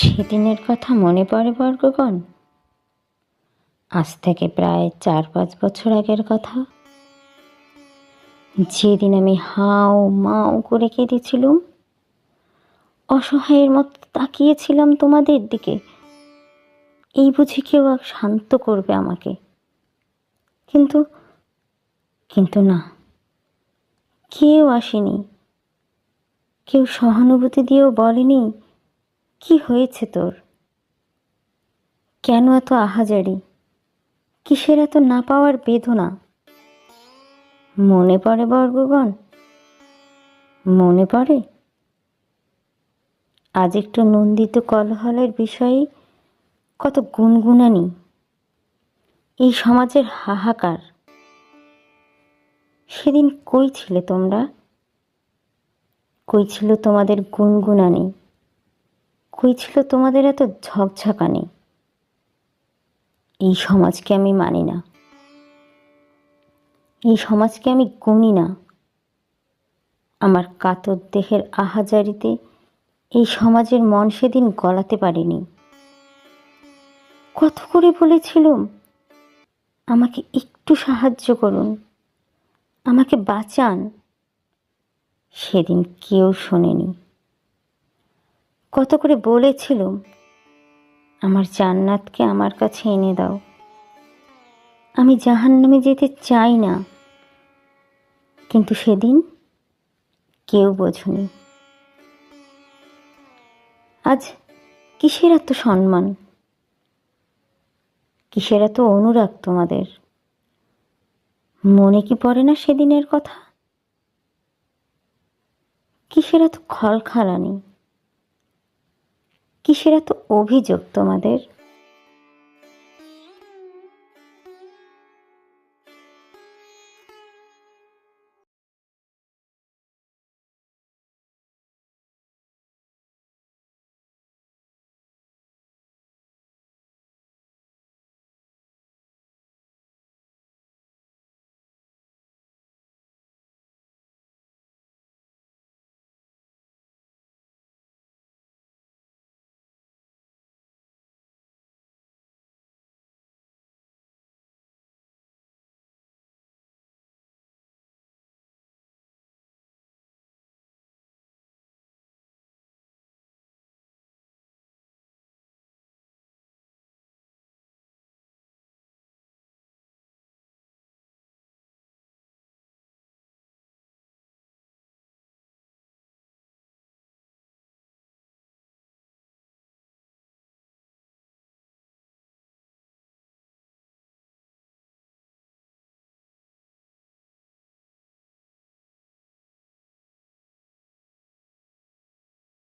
সেদিনের কথা মনে পড়ে বর্গগণ? আজ থেকে প্রায় চার পাঁচ বছর আগের কথা। যেদিন আমি হাও মাও করে কেঁদেছিলুম, অসহায়ের মতো তাকিয়েছিলাম তোমাদের দিকে। এই বুঝি কেউ এক শান্ত করবে আমাকে। কিন্তু কিন্তু না, কেউ আসেনি। কেউ সহানুভূতি দিয়েও বলেনি কি হয়েছে তোর? কেন এত আহাজারি? কিসের এত না পাওয়ার বেদনা? মনে পড়ে বর্গগণ? মনে পড়ে? আজ একটু নন্দিত কলহলের বিষয়ে কত গুনগুনানি। এই সমাজের হাহাকার। সেদিন কই ছিলে তোমরা? কই ছিল তোমাদের গুনগুনানি? কই ছিল তোমাদের এত ঝকঝকানি। এই সমাজকে আমি মানি না। এই সমাজকে আমি গুনি না। আমার কাতর দেহের আহাজারিতে এই সমাজের মন সেদিন গলাতে পারিনি। কত করে বলেছিলুম, আমাকে একটু সাহায্য করুন, আমাকে বাঁচান। সেদিন কেউ শোনেনি। কত করে বলেছিলুম, আমার জান্নাতকে আমার কাছে এনে দাও। আমি জাহান্নামে যেতে চাই না। কিন্তু সেদিন কেউ বোঝনি। আজ কিসের এত সম্মান? কিসের এত অনুরাগ তোমাদের? মনে কি পড়ে না সেদিনের কথা? কিসের এত খলখালানি? কিসের এত অভিযোগ তোমাদের?